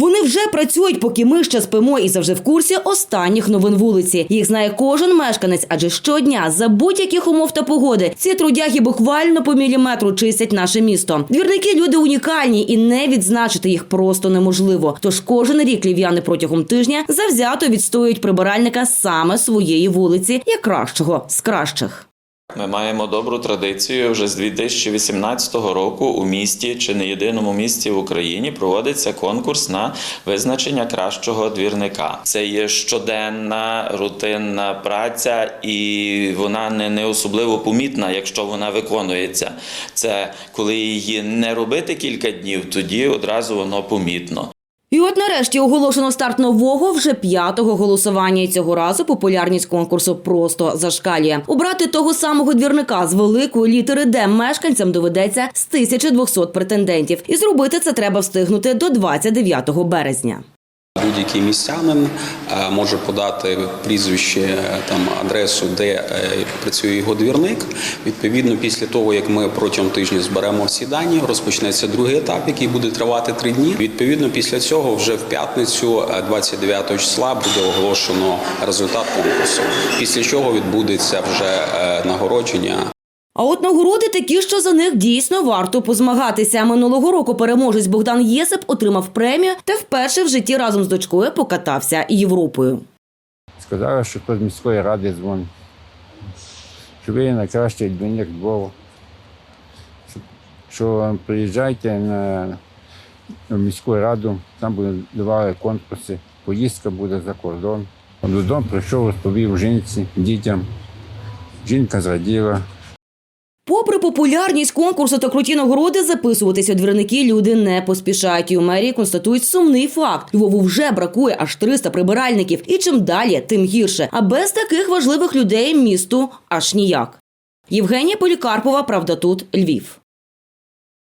Вони вже працюють, поки ми ще спимо і завжди в курсі останніх новин вулиці. Їх знає кожен мешканець, адже щодня за будь-яких умов та погоди ці трудяги буквально по міліметру чистять наше місто. Двірники люди унікальні і не відзначити їх просто неможливо. Тож кожен рік лів'яни протягом тижня завзято відстоюють прибиральника саме своєї вулиці, як кращого з кращих. Ми маємо добру традицію вже з 2018 року у місті чи не єдиному місті в Україні проводиться конкурс на визначення кращого двірника. Це є щоденна рутинна праця, і вона не, не особливо помітна, якщо вона виконується. Це коли її не робити кілька днів, тоді одразу воно помітно. І от нарешті оголошено старт нового вже п'ятого голосування. І цього разу популярність конкурсу просто зашкалює. Обрати того самого двірника з великої літери Д мешканцям доведеться з 1200 претендентів. І зробити це треба встигнути до 29 березня. Будь-який містянин е, може подати прізвище, е, там адресу, де е, працює його двірник. Відповідно, після того як ми протягом тижня зберемо всі дані, розпочнеться другий етап, який буде тривати три дні. Відповідно, після цього вже в п'ятницю, е, 29 числа, буде оголошено результат конкурсу. Після чого відбудеться вже нагородження А от нагороди такі, що за них дійсно варто позмагатися. Минулого року переможець Богдан Єсип отримав премію та вперше в житті разом з дочкою покатався Європою. Сказали, що то з міської ради дзвонить. Що ви найкращий двійник Львова. Що- приїжджайте на, міську раду, там будуть давали конкурси, поїздка буде за кордон. Додому прийшов, розповів жінці, дітям. Жінка зраділа. Попри популярність конкурсу та круті нагороди, записуватися двірники люди не поспішають. І у мерії констатують сумний факт. Львову вже бракує аж 300 прибиральників. І чим далі, тим гірше. А без таких важливих людей місту аж ніяк. Євгенія Полікарпова, правда, тут Львів.